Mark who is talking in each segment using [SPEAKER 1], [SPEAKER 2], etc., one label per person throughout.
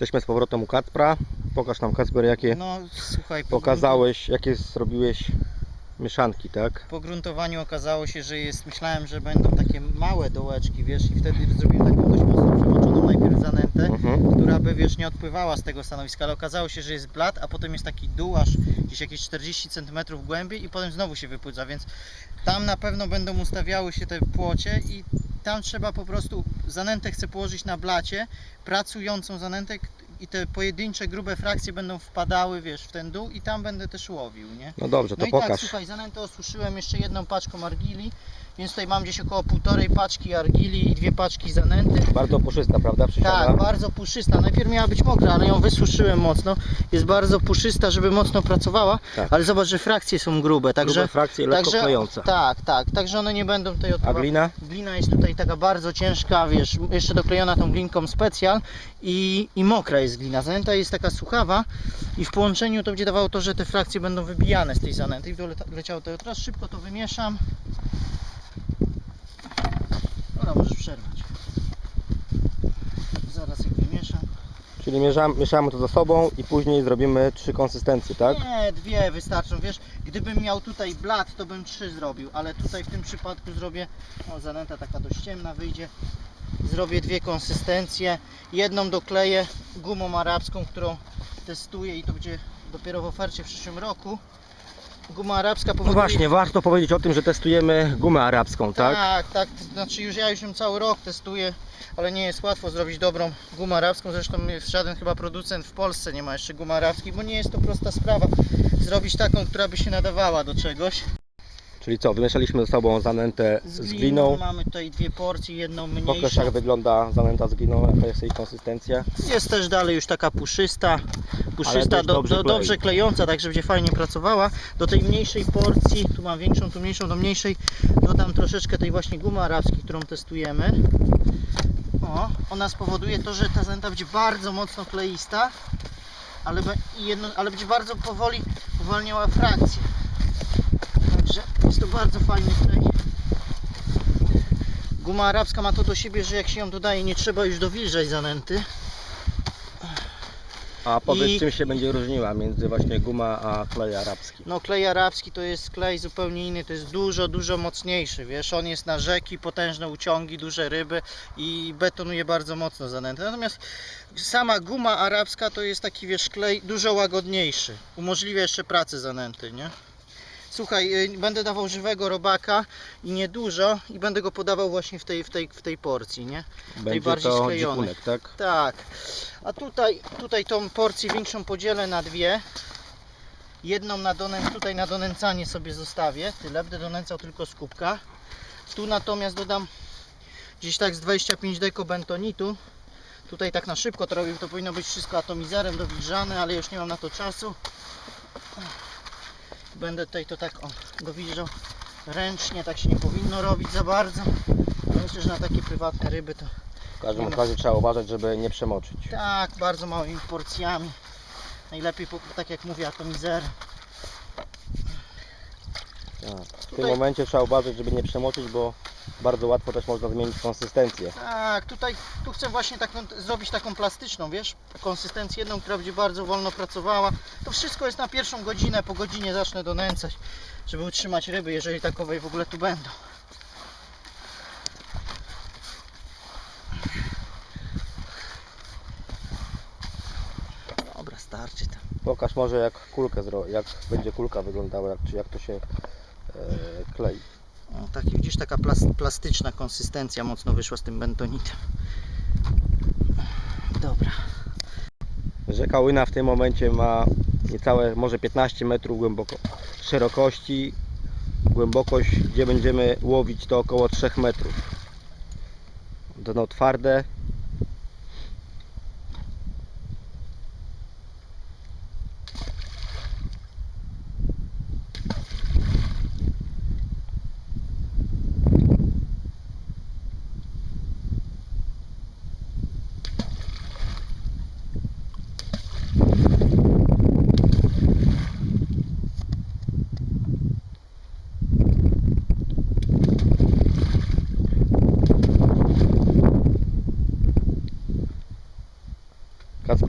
[SPEAKER 1] Jesteśmy z powrotem u Kacpra. Pokaż nam Kacper jakie
[SPEAKER 2] No słuchaj, po
[SPEAKER 1] pokazałeś, jakie zrobiłeś mieszanki, tak?
[SPEAKER 2] Po gruntowaniu okazało się, że jest, myślałem, że będą takie małe dołeczki, wiesz, i wtedy zrobiłem taką dość mocno przemoczoną najpierw zanętę,
[SPEAKER 1] Mhm.
[SPEAKER 2] która by, wiesz, nie odpływała z tego stanowiska, ale okazało się, że jest blat, a potem jest taki dół aż gdzieś jakieś 40 cm głębiej i potem znowu się wypłydza, więc tam na pewno będą ustawiały się te płocie i tam trzeba po prostu, zanętę chcę położyć na blacie, pracującą zanętę i te pojedyncze, grube frakcje będą wpadały, wiesz, w ten dół i tam będę też łowił, nie?
[SPEAKER 1] No dobrze, to
[SPEAKER 2] No i tak,
[SPEAKER 1] pokaż.
[SPEAKER 2] słuchaj, zanętę osuszyłem jeszcze jedną paczką argili, więc tutaj mam gdzieś około półtorej paczki argili i dwie paczki zanęty.
[SPEAKER 1] Bardzo puszysta, prawda? Przysiada?
[SPEAKER 2] Tak, bardzo puszysta. Najpierw miała być mokra, ale ją wysuszyłem mocno. Jest bardzo puszysta, żeby mocno pracowała,
[SPEAKER 1] Tak.
[SPEAKER 2] ale zobacz, że frakcje są grube, także...
[SPEAKER 1] Grube frakcje, lekko
[SPEAKER 2] także
[SPEAKER 1] klejące.
[SPEAKER 2] Tak, tak, także one nie będą tutaj
[SPEAKER 1] A
[SPEAKER 2] odpływały.
[SPEAKER 1] glina?
[SPEAKER 2] Glina jest tutaj taka bardzo ciężka, wiesz, jeszcze doklejona tą glinką specjal i, i mokra jest glina. Zanęta jest taka suchawa i w połączeniu to będzie dawało to, że te frakcje będą wybijane z tej zanęty i leciało to. Teraz szybko to wymieszam. Dobra, możesz przerwać. Zaraz ich wymieszam.
[SPEAKER 1] Czyli mieszamy, mieszamy to ze sobą i później zrobimy trzy konsystencje, tak?
[SPEAKER 2] Nie, dwie wystarczą, wiesz, gdybym miał tutaj blat, to bym trzy zrobił, ale tutaj w tym przypadku zrobię, o zanęta taka dość ciemna wyjdzie, zrobię dwie konsystencje, jedną dokleję gumą arabską, którą testuję i to będzie dopiero w ofercie w przyszłym roku. Guma arabska
[SPEAKER 1] No
[SPEAKER 2] powoduje...
[SPEAKER 1] właśnie, warto powiedzieć o tym, że testujemy gumę arabską, tak?
[SPEAKER 2] Tak, tak, znaczy już ja już ją cały rok testuję, ale nie jest łatwo zrobić dobrą gumę arabską, zresztą żaden chyba producent w Polsce nie ma jeszcze gumy arabskiej, bo nie jest to prosta sprawa zrobić taką, która by się nadawała do czegoś.
[SPEAKER 1] Czyli co, wymieszaliśmy ze sobą zanętę z, gliną.
[SPEAKER 2] Mamy tutaj dwie porcje, jedną
[SPEAKER 1] Pokaż
[SPEAKER 2] mniejszą.
[SPEAKER 1] jak wygląda zanęta z gliną, jaka jest jej konsystencja.
[SPEAKER 2] Jest też dalej już taka puszysta, puszysta, do,
[SPEAKER 1] dobrze
[SPEAKER 2] do,
[SPEAKER 1] klei.
[SPEAKER 2] dobrze klejąca, tak żeby będzie fajnie pracowała. Do tej mniejszej porcji, tu mam większą, tu mniejszą, do mniejszej dodam troszeczkę tej właśnie gumy arabskiej, którą testujemy. O, ona spowoduje to, że ta zanęta będzie bardzo mocno kleista, ale, jedno, ale będzie bardzo powoli uwalniała frakcję. Jest to bardzo fajny klej. Guma arabska ma to do siebie, że jak się ją dodaje, nie trzeba już dowilżać zanęty.
[SPEAKER 1] A powiedz
[SPEAKER 2] I-
[SPEAKER 1] czym się będzie różniła między właśnie guma a klej arabski.
[SPEAKER 2] No klej arabski to jest klej zupełnie inny, to jest dużo, dużo mocniejszy, wiesz, on jest na rzeki, potężne uciągi, duże ryby i betonuje bardzo mocno zanętę. Natomiast sama guma arabska to jest taki, wiesz, klej dużo łagodniejszy, umożliwia jeszcze pracę zanęty, nie? Słuchaj, y, będę dawał żywego robaka i niedużo i będę go podawał właśnie w tej, w tej, w tej porcji, nie?
[SPEAKER 1] Będzie
[SPEAKER 2] bardziej
[SPEAKER 1] to tak?
[SPEAKER 2] Tak. A tutaj, tutaj tą porcję większą podzielę na dwie. Jedną na donę, tutaj na donęcanie sobie zostawię. Tyle, będę donęcał tylko z kubka. Tu natomiast dodam gdzieś tak z 25 deko bentonitu. Tutaj tak na szybko to robię, to powinno być wszystko atomizerem dowilżane, ale już nie mam na to czasu. Będę tutaj to tak o, dowilżał ręcznie, tak się nie powinno robić za bardzo. Myślę, że na takie prywatne ryby to
[SPEAKER 1] W każdym razie trzeba uważać, żeby nie przemoczyć.
[SPEAKER 2] tak, bardzo małymi porcjami. Najlepiej, tak jak mówię, atomizer.
[SPEAKER 1] Tak. W tym momencie trzeba uważać, żeby nie przemoczyć, bo bardzo łatwo też można zmienić konsystencję.
[SPEAKER 2] Tak, tutaj tu chcę właśnie taką, zrobić taką plastyczną, wiesz, konsystencję jedną, która będzie bardzo wolno pracowała. To wszystko jest na pierwszą godzinę, po godzinie zacznę donęcać, żeby utrzymać ryby, jeżeli takowej w ogóle tu będą. Dobra, starczy tam.
[SPEAKER 1] Pokaż może jak kulkę jak będzie kulka wyglądała, jak, czy jak to się e, klei.
[SPEAKER 2] O, taki, widzisz, taka plas, plastyczna konsystencja mocno wyszła z tym bentonitem. Dobra.
[SPEAKER 1] Rzeka Łyna w tym momencie ma niecałe może 15 metrów głęboko szerokości. Głębokość, gdzie będziemy łowić to około 3 metrów. Dno twarde.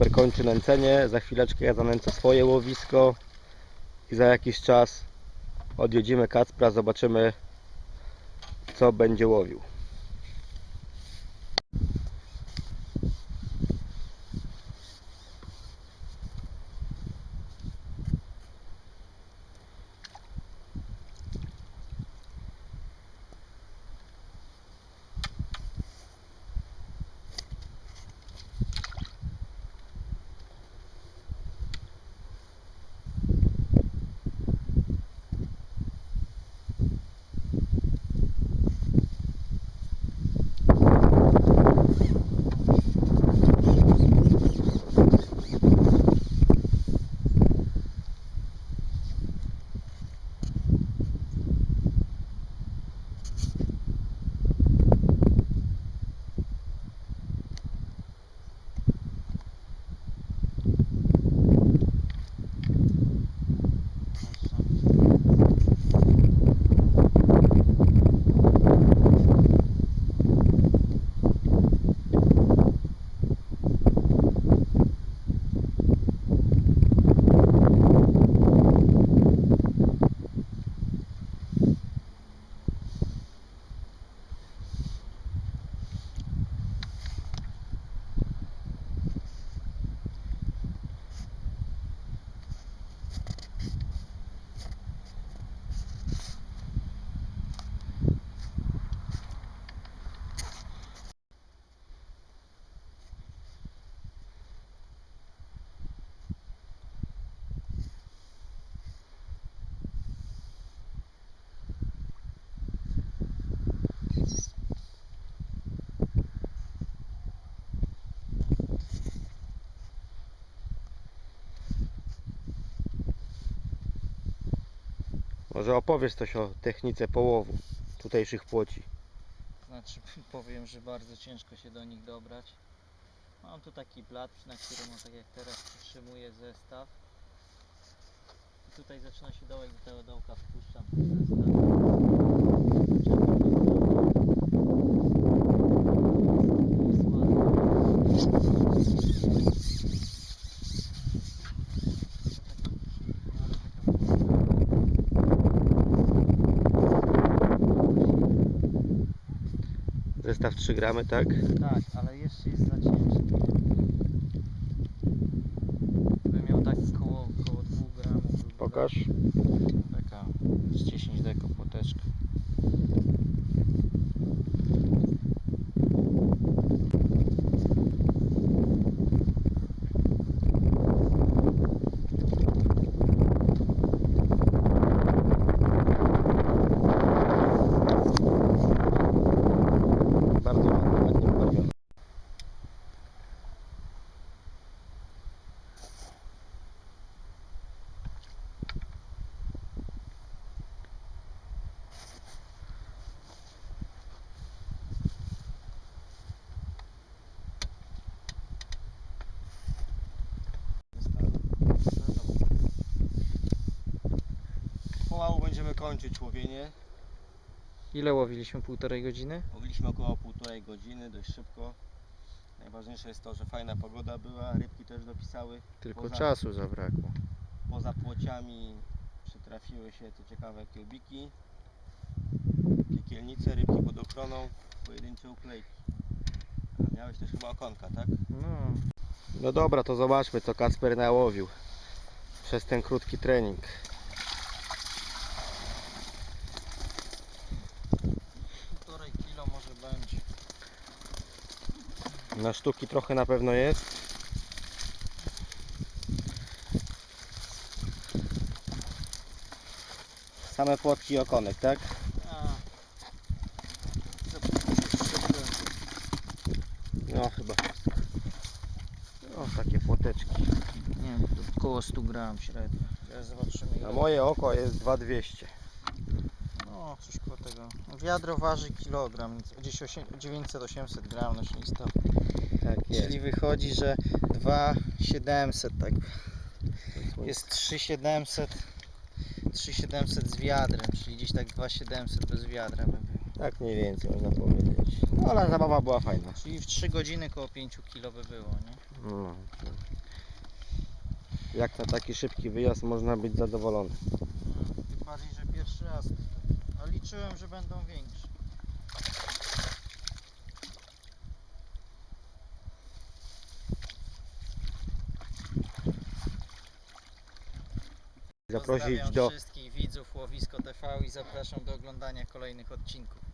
[SPEAKER 1] Kasper kończy nęcenie, za chwileczkę ja zanęcę swoje łowisko i za jakiś czas odwiedzimy Kacpra, zobaczymy co będzie łowił. Może opowiesz coś o technice połowu tutejszych płoci.
[SPEAKER 2] Znaczy powiem, że bardzo ciężko się do nich dobrać. Mam tu taki blat, na którym, tak jak teraz przytrzymuję zestaw. I tutaj zaczyna się dołek, do tego dołka wpuszczam zestaw. Jest ładnie.
[SPEAKER 1] Zestaw 3 gramy, tak?
[SPEAKER 2] Tak, ale jeszcze jest za ciężki. Bym miał tak koło, koło 2 gramów.
[SPEAKER 1] Pokaż.
[SPEAKER 2] Taka z 10 deko płoteczka.
[SPEAKER 1] Bardzo ładnie, ładnie ubarwione. Pomału będziemy kończyć łowienie.
[SPEAKER 2] Ile łowiliśmy? Półtorej godziny?
[SPEAKER 1] Łowiliśmy około półtorej godziny, dość szybko. Najważniejsze jest to, że fajna pogoda była, rybki też dopisały.
[SPEAKER 2] Tylko
[SPEAKER 1] Poza-
[SPEAKER 2] czasu zabrakło.
[SPEAKER 1] Poza płociami przytrafiły się te ciekawe kiełbiki, piekielnice, rybki pod ochroną, pojedyncze uklejki. A miałeś też chyba okonka, tak?
[SPEAKER 2] No,
[SPEAKER 1] No dobra, to zobaczmy co Kacper nałowił przez ten krótki trening.
[SPEAKER 2] Kilo może będzie.
[SPEAKER 1] Na sztuki trochę na pewno jest. Same płotki i okonek, tak? No chyba. No takie płoteczki.
[SPEAKER 2] Nie wiem, to około 100 gram średnio. Teraz zobaczymy ile.
[SPEAKER 1] Na moje oko jest 2200.
[SPEAKER 2] No, coś koło tego. Wiadro waży kilogram, więc gdzieś osiem- 900-800 gram, no czyli 100.
[SPEAKER 1] Tak
[SPEAKER 2] Czyli wychodzi, że 2700 tak. Jest 3700 3700 z wiadrem, czyli gdzieś tak 2700 bez wiadra by było.
[SPEAKER 1] Tak mniej więcej można powiedzieć. No ale zabawa była fajna.
[SPEAKER 2] Czyli w 3 godziny koło 5 kilo by było, nie?
[SPEAKER 1] No. jak na taki szybki wyjazd można być zadowolony.
[SPEAKER 2] Mm, Tym bardziej, że pierwszy raz liczyłem, że będą większe.
[SPEAKER 1] Zaprosić
[SPEAKER 2] Pozdrawiam
[SPEAKER 1] do,
[SPEAKER 2] wszystkich widzów Łowisko TV i zapraszam do oglądania kolejnych odcinków.